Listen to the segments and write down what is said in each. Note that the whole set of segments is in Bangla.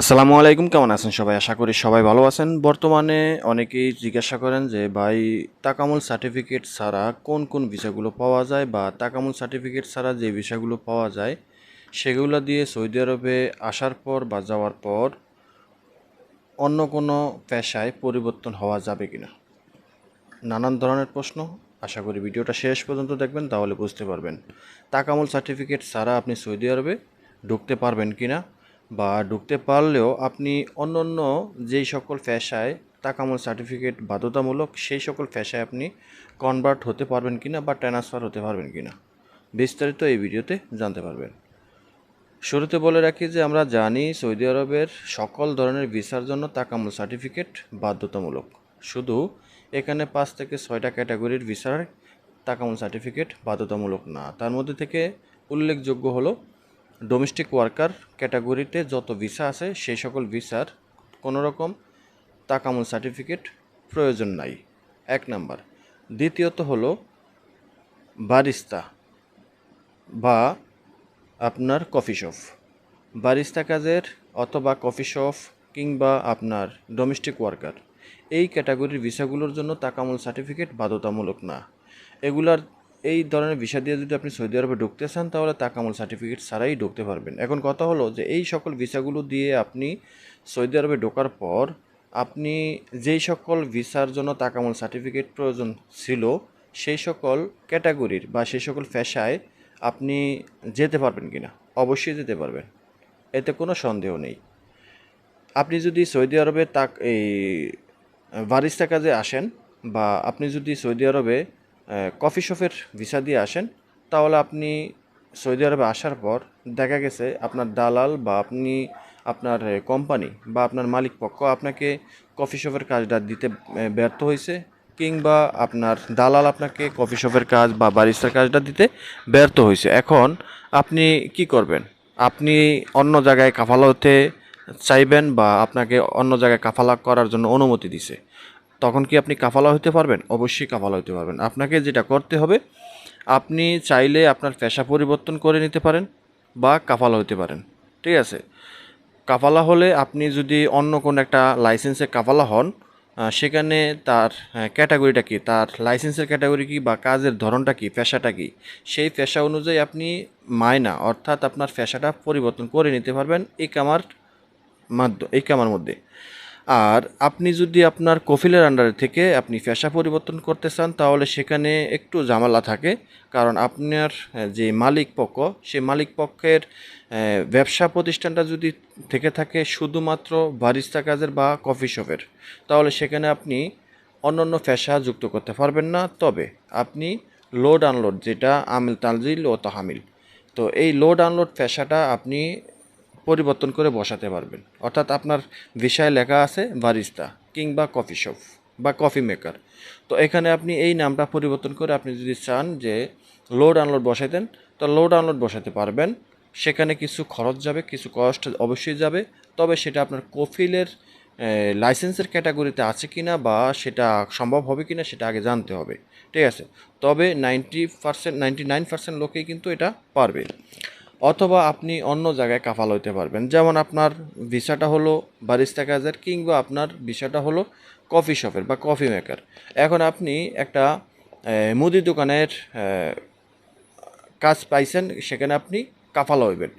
আসসালামু আলাইকুম, কেমন আছেন সবাই? আশা করি সবাই ভালো আছেন। বর্তমানে অনেকেই জিজ্ঞাসা করেন যে, ভাই তাকামুল সার্টিফিকেট ছাড়া কোন কোন ভিসাগুলো পাওয়া যায় বা তাকামুল সার্টিফিকেট ছাড়া যে ভিসাগুলো পাওয়া যায়, সেগুলো দিয়ে সৌদি আরবে আসার পর বা যাওয়ার পর অন্য কোনো পেশায় পরিবর্তন হওয়া যাবে কিনা? নানান ধরনের প্রশ্ন। আশা করি ভিডিওটা শেষ পর্যন্ত দেখবেন, তাহলে বুঝতে পারবেন তাকামুল সার্টিফিকেট ছাড়া আপনি সৌদি আরবে ঢুকতে পারবেন কিনা। বা ঢুকতে পারলেও আপনি অন্য অন্য যেই সকল পেশায় তাকামুল সার্টিফিকেট বাধ্যতামূলক সেই সকল পেশায় আপনি কনভার্ট হতে পারবেন কিনা বা ট্রান্সফার হতে পারবেন কিনা, বিস্তারিত এই ভিডিওতে জানতে পারবেন। শুরুতে বলে রাখি যে আমরা জানি সৌদি আরবের সকল ধরনের ভিসার জন্য তাকামুল সার্টিফিকেট বাধ্যতামূলক। শুধু এখানে পাঁচ থেকে ছয়টা ক্যাটাগরির ভিসার তাকামুল সার্টিফিকেট বাধ্যতামূলক না, তার মধ্যে থেকে উল্লেখযোগ্য হলো ডোমেস্টিক ওয়ার্কার ক্যাটাগরিতে যত ভিসা আছে, সেই সকল ভিসার কোনো রকম তাকামুল সার্টিফিকেট প্রয়োজন নাই। এক নাম্বার। দ্বিতীয়ত হলো বারিস্তা বা আপনার কফি শপ বারিস্তা কাজের অথবা কফি শপ কিংবা আপনার ডোমেস্টিক ওয়ার্কার এই ক্যাটাগরির ভিসাগুলোর জন্য তাকামুল সার্টিফিকেট বাধ্যতামূলক না। এগুলার এই ধরনের ভিসা দিয়ে যদি আপনি সৌদি আরবে ঢুকতে চান তাহলে তাকামুল সার্টিফিকেট ছাড়াই ঢুকতে পারবেন এখন কথা হলো যে এই সকল ভিসাগুলো দিয়ে আপনি সৌদি আরবে ঢোকার পর আপনি যেই সকল ভিসার জন্য তাকামুল সার্টিফিকেট প্রয়োজন ছিল সেই সকল ক্যাটাগরির বা সেই সকল পেশায় আপনি যেতে পারবেন কি না অবশ্যই যেতে পারবেন এতে কোনো সন্দেহ নেই আপনি যদি সৌদি আরবে তাক এই বারিস্তা কাজে আসেন বা আপনি যদি সৌদি আরবে কফি শপের ভিসা দিয়ে আসেন, তাহলে আপনি সৌদি আরবে আসার পর দেখা গেছে আপনার দালাল বা আপনি আপনার কোম্পানি বা আপনার মালিক পক্ষ আপনাকে কফি শপের কাজটা দিতে ব্যর্থ হয়েছে কিংবা আপনার দালাল আপনাকে কফি শপের কাজ বা বারিস্তার কাজটা দিতে ব্যর্থ হয়েছে। এখন আপনি কি করবেন? আপনি অন্য জায়গায় কাফালা হতে চাইবেন বা আপনাকে অন্য জায়গায় কাফালা করার জন্য অনুমতি দিছে। তখন কি আপনি কাফালা হতে পারবেন? অবশ্যই কাফালা হতে পারবেন। আপনাকে যেটা করতে হবে, আপনি চাইলে আপনার পেশা পরিবর্তন করে নিতে পারেন বা কাফালা হতে পারেন। ঠিক আছে? কাফালা হলে আপনি যদি অন্য কোনো একটা লাইসেন্সে কাফালা হন সেখানে তার ক্যাটাগরিটা কি? তার লাইসেন্সের ক্যাটাগরি কি বা কাজের ধরনটা কি, পেশাটা কি? সেই পেশা অনুযায়ী আপনি মায়না অর্থাৎ আপনার পেশাটা পরিবর্তন করে নিতে পারবেন এই কামার মাধ্যম এই কামার মধ্যে। আর আপনি যদি আপনার কফিলের আন্ডারে থেকে আপনি পেশা পরিবর্তন করতে চান, তাহলে সেখানে একটু জামালা থাকে। কারণ আপনার যে মালিক পক্ষ সেই মালিক পক্ষের ব্যবসা প্রতিষ্ঠানটা যদি থেকে থাকে শুধুমাত্র বারিস্তা কাজের বা কফি শপের, তাহলে সেখানে আপনি অন্যান্য পেশা যুক্ত করতে পারবেন না। তবে আপনি লোড আনলোড যেটা আমিল তানজিল ও তাহামিল, তো এই লোড আনলোড পেশাটা আপনি পরিবর্তন করে বসাতে পারবেন। অর্থাৎ আপনার ভিসায় লেখা আছে বারিস্তা কিংবা কফি শপ বা কফি মেকার। তো এখানে আপনি এই নামটা পরিবর্তন করে আপনি যদি চান যে লোড আনলোড বসাইতেন তো লোড আনলোড বসাতে পারবেন। সেখানে কিছু খরচ যাবে, কিছু কষ্ট অবশ্যই যাবে। তবে সেটা আপনার কফিলের লাইসেন্সের ক্যাটাগরিতে আছে কি না বা সেটা সম্ভব হবে কি না সেটা আগে জানতে হবে। ঠিক আছে? তবে ninety percent ninety nine percent লোকেই কিন্তু এটা পারবে। অথবা আপনি অন্য জায়গায় কাফাল হইতে পারবেন। যেমন আপনার ভিসাটা হলো বারিস্তা কাজের কিংবা আপনার ভিসাটা হলো কফি শপের বা কফি মেকার। এখন আপনি একটা মুদি দোকানের কাজ পাইছেন, সেখানে আপনি কাফালা হইবেন।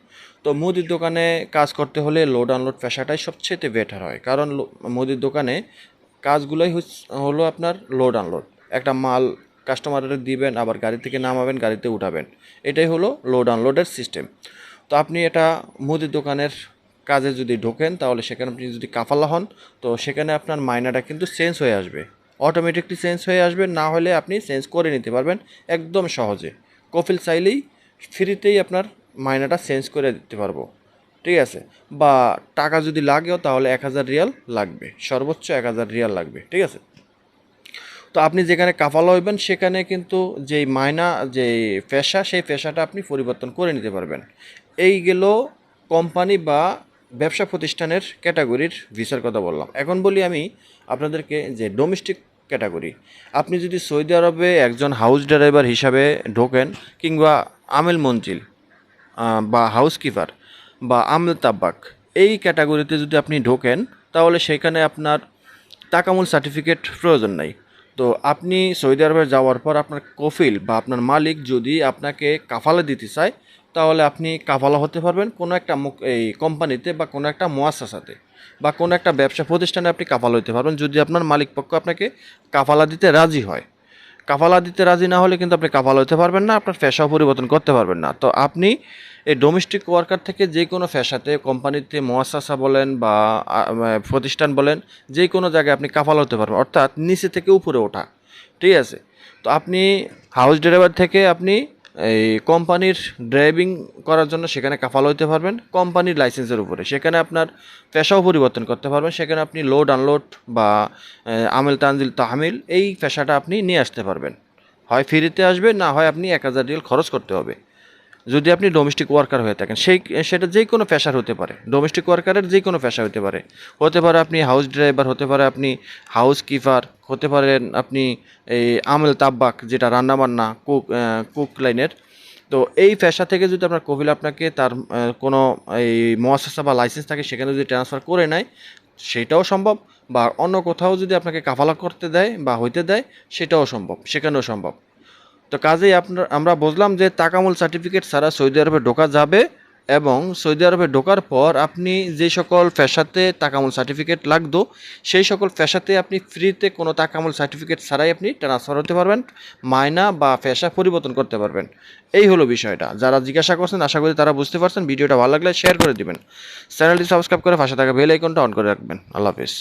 তো মুদির দোকানে কাজ করতে হলে লোড আনলোড পেশাটাই সবচেয়ে বেটার হয়। কারণ মুদির দোকানে কাজগুলোই হলো আপনার লোড আনলোড একটা মাল কাস্টমারের দিবেন, আবার গাড়ি থেকে নামাবেন, গাড়িতে উঠাবেন। এটাই হলো লোড আনলোডের সিস্টেম তো আপনি এটা মুদির দোকানের কাজে যদি ঢোকেন, তাহলে সেখানে আপনি যদি কাফালা হন, তো সেখানে আপনার মাইনাটা কিন্তু চেঞ্জ হয়ে আসবে। অটোমেটিকলি চেঞ্জ হয়ে আসবে, না হলে আপনি চেঞ্জ করে নিতে পারবেন একদম সহজে। কফিল চাইলেই ফ্রিতেই আপনার মাইনাটা চেঞ্জ করে দিতে পারব। ঠিক আছে? বা টাকা যদি লাগেও তাহলে এক হাজার রিয়াল লাগবে। সর্বোচ্চ এক হাজার রিয়াল লাগবে। ঠিক আছে? তো আপনি যেখানে কাফালা হইবেন, সেখানে কিন্তু যেই মায়না যে পেশা, সেই পেশাটা আপনি পরিবর্তন করে নিতে পারবেন। এই গেল কোম্পানি বা ব্যবসা প্রতিষ্ঠানের ক্যাটাগরির ভিসার কথা বললাম। এখন বলি আমি আপনাদেরকে যে ডোমেস্টিক ক্যাটাগরি। আপনি যদি সৌদি আরবে একজন হাউস ড্রাইভার হিসাবে ঢোকেন, কিংবা আমেল মঞ্জিল বা হাউসকিপার, বা আমল তাব্বাক, এই ক্যাটাগরিতে যদি আপনি ঢোকেন, তাহলে সেখানে আপনার তাকামুল সার্টিফিকেট প্রয়োজন নাই। তো আপনি সৌদি আরবে যাওয়ার পর আপনার কফিল বা আপনার মালিক যদি আপনাকে কাফালা দিতে চায়, তাহলে আপনি কাফালা হতে পারবেন কোনো একটা এই কোম্পানিতে বা কোনো একটা মোয়াসাসাতে বা কোনো একটা ব্যবসা প্রতিষ্ঠানে আপনি কাফালা হতে পারবেন যদি আপনার মালিক পক্ষ আপনাকে কাফালা দিতে রাজি হয়। কাফালা দিতে রাজি না হলে কিন্তু আপনি কাফালা হতে পারবেন না, আপনার ফ্যাশাও পরিবর্তন করতে পারবেন না। তো আপনি এই ডোমেস্টিক ওয়ার্কার থেকে যে কোনো ফ্যাশাতে কোম্পানিতে মহাসাসা বলেন বা প্রতিষ্ঠান বলেন, যে কোনো জায়গায় আপনি কাফালা হতে পারবেন, অর্থাৎ নিচে থেকে উপরে ওঠা। ঠিক আছে? তো আপনি হাউস ড্রাইভার থেকে আপনি এই কোম্পানির ড্রাইভিং করার জন্য সেখানে কাফাল হইতে পারবেন, কোম্পানির লাইসেন্সের উপরে। সেখানে আপনার পেশাও পরিবর্তন করতে পারবেন, সেখানে আপনি লোড আনলোড বা আমেল তানজিল তাহমিল এই পেশাটা আপনি নিয়ে আসতে পারবেন। হয় ফ্রিতে আসবে না হয় আপনি এক হাজার খরচ করতে হবে। যদি আপনি ডোমেস্টিক ওয়ার্কার হয়ে থাকেন, সেই, সেটা যে কোনো পেশার হতে পারে। ডোমেস্টিক ওয়ার্কারের যে কোনো পেশা হতে পারে। হতে পারে আপনি হাউস ড্রাইভার হতে পারে আপনি হাউস কিপার হতে পারেন আপনি এই আমেল তাব্বাক, যেটা রান্নাবান্না কুক কুক লাইনের তো এই পেশা থেকে যদি আপনার কপিল আপনাকে তার কোনো এই মহাশাসা বা লাইসেন্স থাকে, সেখানে যদি ট্রান্সফার করে নেয়, সেটাও সম্ভব। বা অন্য কোথাও যদি আপনাকে কাফালা করতে দেয় বা হইতে দেয়, সেটাও সম্ভব, সেখানেও সম্ভব। তো কাজেই আপনার, আমরা বুঝলাম যে তাকামুল সার্টিফিকেট ছাড়া সৌদি আরবে ঢোকা যাবে এবং সৌদি আরবে ঢোকার পর আপনি যে সকল পেশাতে তাকামুল সার্টিফিকেট লাগতো, সেই সকল পেশাতে আপনি ফ্রিতে কোনো তাকামুল সার্টিফিকেট ছাড়াই আপনি ট্রান্সফার হতে পারবেন মায়না বা পেশা পরিবর্তন করতে পারবেন। এই হলো বিষয়টা। যারা জিজ্ঞাসা করছেন, আশা করি তারা বুঝতে পারছেন। ভিডিওটা ভালো লাগলে শেয়ার করে দিবেন। চ্যানেলটি সাবস্ক্রাইব করে পাশে থাকা বেল আইকনটা অন করে রাখবেন। আল্লাহ হাফিজ।